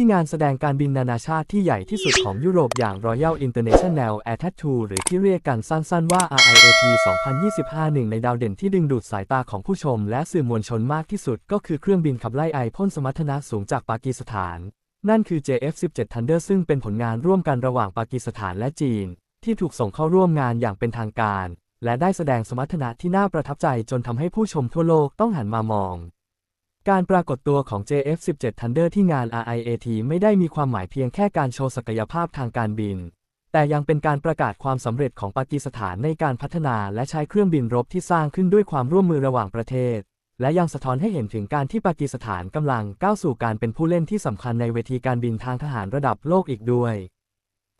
ที่งานแสดงการบินนานาชาติที่ใหญ่ที่สุดของยุโรปอย่าง Royal International Air Tattoo หรือที่เรียกกันสั้นๆว่า RIAT 2025 หนึ่งในดาวเด่นที่ดึงดูดสายตาของผู้ชมและสื่อมวลชนมากที่สุด ก็คือเครื่องบินขับไล่ไอพ่นสมรรถนะสูงจากปากีสถาน นั่นคือ JF-17 Thunder ซึ่งเป็นผลงานร่วมกันระหว่างปากีสถานและจีน ที่ถูกส่งเข้าร่วมงานอย่างเป็นทางการ และได้แสดงสมรรถนะที่น่าประทับใจจนทำให้ผู้ชมทั่วโลกต้องหันมามอง การปรากฏตัวของ JF-17 Thunder ที่งาน RIAT ไม่ได้มีความหมายเพียงแค่การโชว์ศักยภาพทางการบิน แต่ยังเป็นการประกาศความสำเร็จของปากีสถานในการพัฒนาและใช้เครื่องบินรบที่สร้างขึ้นด้วยความร่วมมือระหว่างประเทศ และยังสะท้อนให้เห็นถึงการที่ปากีสถานกำลังก้าวสู่การเป็นผู้เล่นที่สำคัญในเวทีการบินทางทหารระดับโลกอีกด้วย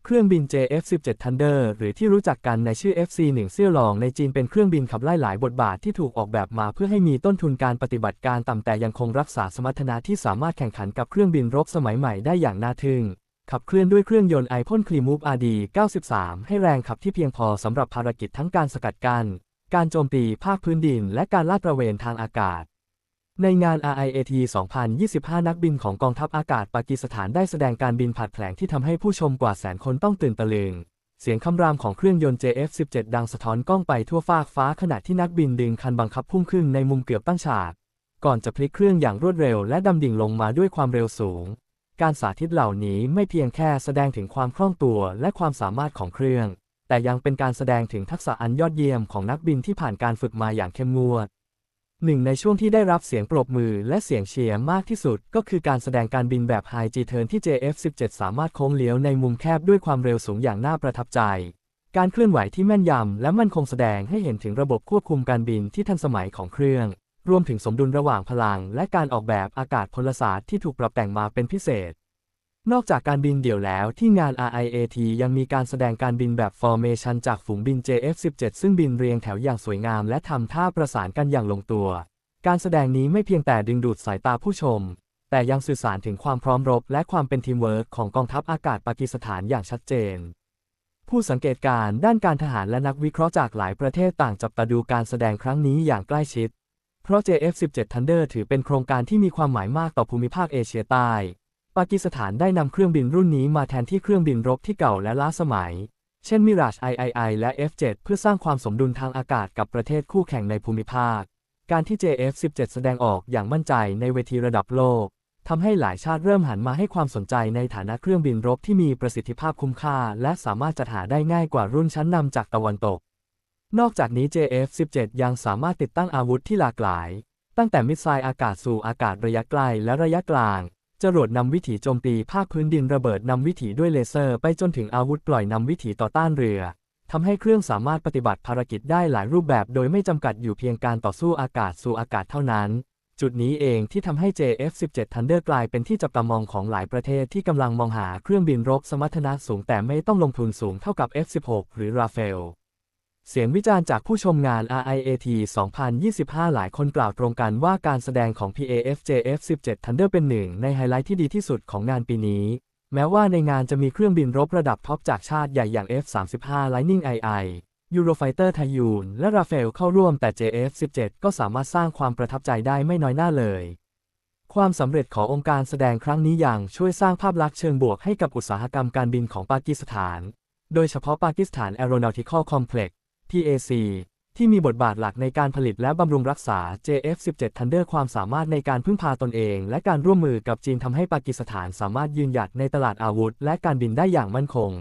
เครื่องบิน JF-17 Thunder หรือที่รู้จักกันในชื่อ FC-1 เซี่ยวหลองในจีนเป็นเครื่องบินขับไล่หลายบทบาทที่ถูกออกแบบมาเพื่อให้มีต้นทุนการปฏิบัติการต่ำแต่ยังคงรักษาสมรรถนะที่สามารถแข่งขันกับเครื่องบินรบสมัยใหม่ได้อย่างน่าทึ่ง ขับเคลื่อนด้วยเครื่องยนต์ไอพ่นคลีมูฟ RD 93 ให้แรงขับที่เพียงพอสำหรับภารกิจทั้งการสกัดกัน้นการโจมตีภาคพื้นดิน และการลาดตระเวนทางอากาศ ในงาน RIAT 2025 นักบินของกองทัพอากาศปากีสถานได้แสดงการบินผาดแผลงที่ทำให้ผู้ชมกว่าแสนคนต้องตื่นตะลึง เสียงคำรามของเครื่องยนต์ JF-17 ดังสะท้อนกล้องไปทั่วฟากฟ้าขณะที่นักบินดึงคันบังคับพุ่งขึ้นในมุมเกือบตั้งฉาก ก่อนจะพลิกเครื่องอย่างรวดเร็วและดำดิ่งลงมาด้วยความเร็วสูง การสาธิตเหล่านี้ไม่เพียงแค่แสดงถึงความคล่องตัวและความสามารถของเครื่อง แต่ยังเป็นการแสดงถึงทักษะอันยอดเยี่ยมของนักบินที่ผ่านการฝึกมาอย่างเข้มงวด หนึ่งในช่วงที่ได้รับเสียงปรบมือและเสียงเชียร์มากที่สุด ก็คือการแสดงการบินแบบ High G-Turn ที่ JF-17 สามารถโค้งเลี้ยวในมุมแคบด้วยความเร็วสูงอย่างน่าประทับใจ การเคลื่อนไหวที่แม่นยำและมั่นคงแสดงให้เห็นถึงระบบควบคุมการบินที่ทันสมัยของเครื่อง รวมถึงสมดุลระหว่างพลัง และการออกแบบอากาศพลศาสตร์ที่ถูกปรับแต่งมาเป็นพิเศษ นอกจากการบินเดี่ยวแล้วที่งาน RIAT ยังมีการแสดงการบินแบบ Formation จากฝูงบิน JF-17 ซึ่งบินเรียงแถวอย่างสวยงามและทำท่าประสานกันอย่างลงตัว การแสดงนี้ไม่เพียงแต่ดึงดูดสายตาผู้ชม แต่ยังสื่อสารถึงความพร้อมรบ และความเป็นทีมเวิร์กของกองทัพอากาศปากีสถานอย่างชัดเจน ผู้สังเกตการณ์ด้านการทหารและนักวิเคราะห์จากหลายประเทศต่างจับตาดูการแสดงครั้งนี้อย่างใกล้ชิด เพราะ JF-17 Thunder ถือเป็นโครงการที่มีความหมายมากต่อภูมิภาคเอเชียใต้ ปากีสถานได้นำเครื่องบินรุ่นนี้มาแทนที่เครื่องบินรบที่เก่าและล้าสมัย เช่น Mirage III และ F7 เพื่อสร้างความสมดุลทางอากาศกับประเทศคู่แข่งในภูมิภาค การที่ JF-17 แสดงออกอย่างมั่นใจในเวทีระดับโลกทำให้หลายชาติเริ่มหันมาให้ความสนใจในฐานะเครื่องบินรบที่มีประสิทธิภาพคุ้มค่า และสามารถจัดหาได้ง่ายกว่ารุ่นชั้นนำจากตะวันตก นอกจากนี้ JF-17 ยังสามารถติดตั้งอาวุธที่หลากหลาย ตั้งแต่มิสไซล์อากาศสู่อากาศระยะไกลและระยะกลาง จรวดนำวิถีโจมตีภาคพื้นดินระเบิดนำวิถีด้วยเลเซอร์ ไปจนถึงอาวุธปล่อยนำวิถีต่อต้านเรือทำให้เครื่องสามารถปฏิบัติภารกิจได้หลายรูปแบบ โดยไม่จำกัดอยู่เพียงการต่อสู้อากาศสู่อากาศเท่านั้น จุดนี้เองที่ทำให้ JF-17 Thunder กลายเป็นที่จับตามองของหลายประเทศที่กำลังมองหาเครื่องบินรบสมรรถนะสูงแต่ไม่ต้องลงทุนสูงเท่ากับ F-16 หรือ Rafale เสียงวิจารณ์จากผู้ชมงาน RIAT 2025 หลายคนกล่าวตรงกันว่าการแสดงของ PAF JF-17 Thunder เป็นหนึ่งในไฮไลท์ที่ดีที่สุดของงานปีนี้ แม้ว่าในงานจะมีเครื่องบินรบระดับท็อปจากชาติใหญ่อย่าง F-35 Lightning II Eurofighter Typhoon และ Rafale เข้าร่วมแต่ JF-17 ก็สามารถสร้างความประทับใจได้ไม่น้อยหน้าเลย ความสำเร็จขององค์การแสดงครั้งนี้อย่างช่วยสร้างภาพลักษณ์เชิงบวกให้กับอุตสาหกรรมการบินของปากีสถาน โดยเฉพาะปากีสถาน Aeronautical Complex PAC ที่มีบทบาทหลักในการผลิตและบำรุงรักษา JF-17 Thunder ความสามารถในการพึ่งพาตนเอง และการร่วมมือกับจีนทำให้ปากีสถานสามารถยืนหยัดในตลาดอาวุธ และการบินได้อย่างมั่นคง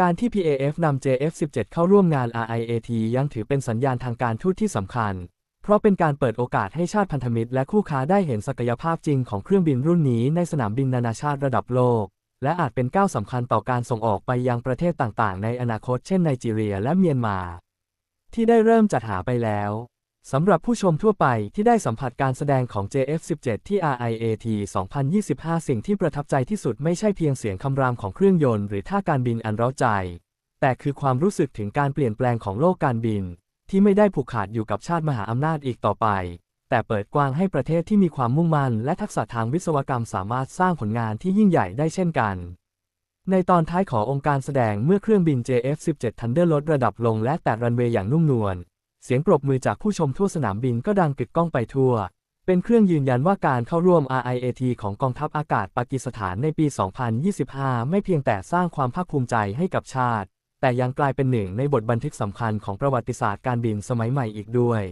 การที่ PAF นำ JF-17 เข้าร่วมงาน RIAT ยังถือเป็นสัญญาณทางการทูตที่สำคัญ เพราะเป็นการเปิดโอกาสให้ชาติพันธมิตร และคู่ค้าได้เห็นศักยภาพจริงของเครื่องบินรุ่นนี้ในสนามบินนานาชาติระดับโลก และอาจเป็นก้าวสำคัญต่อการส่งออกไปยังประเทศต่างๆ ในอนาคตเช่นไนจีเรียและเมียนมา ที่ได้เริ่มจัดหาไปแล้วสำหรับผู้ชมทั่วไปที่ได้สัมผัสการแสดงของ JF-17 ที่ RIAT 2025 สิ่งที่ประทับใจที่สุดไม่ใช่เพียงเสียงคำรามของเครื่องยนต์หรือท่าการบินอันเร้าใจ แต่คือความรู้สึกถึงการเปลี่ยนแปลงของโลกการบิน ที่ไม่ได้ผูกขาดอยู่กับชาติมหาอำนาจอีกต่อไป แต่เปิดกว้างให้ประเทศที่มีความมุ่งมั่นและทักษะทางวิศวกรรมสามารถสร้างผลงานที่ยิ่งใหญ่ได้เช่นกัน ในตอนท้ายขององค์การแสดงเมื่อเครื่องบิน JF-17 Thunder ลดระดับลงและแตะรันเวย์อย่างนุ่มนวล เสียงปรบมือจากผู้ชมทั่วสนามบินก็ดังกึกก้องไปทั่ว เป็นเครื่องยืนยันว่าการเข้าร่วม RIAT ของกองทัพอากาศปากีสถานในปี 2025 ไม่เพียงแต่สร้างความภาคภูมิใจให้กับชาติ แต่ยังกลายเป็นหนึ่งในบทบันทึกสำคัญของประวัติศาสตร์การบินสมัยใหม่อีกด้วย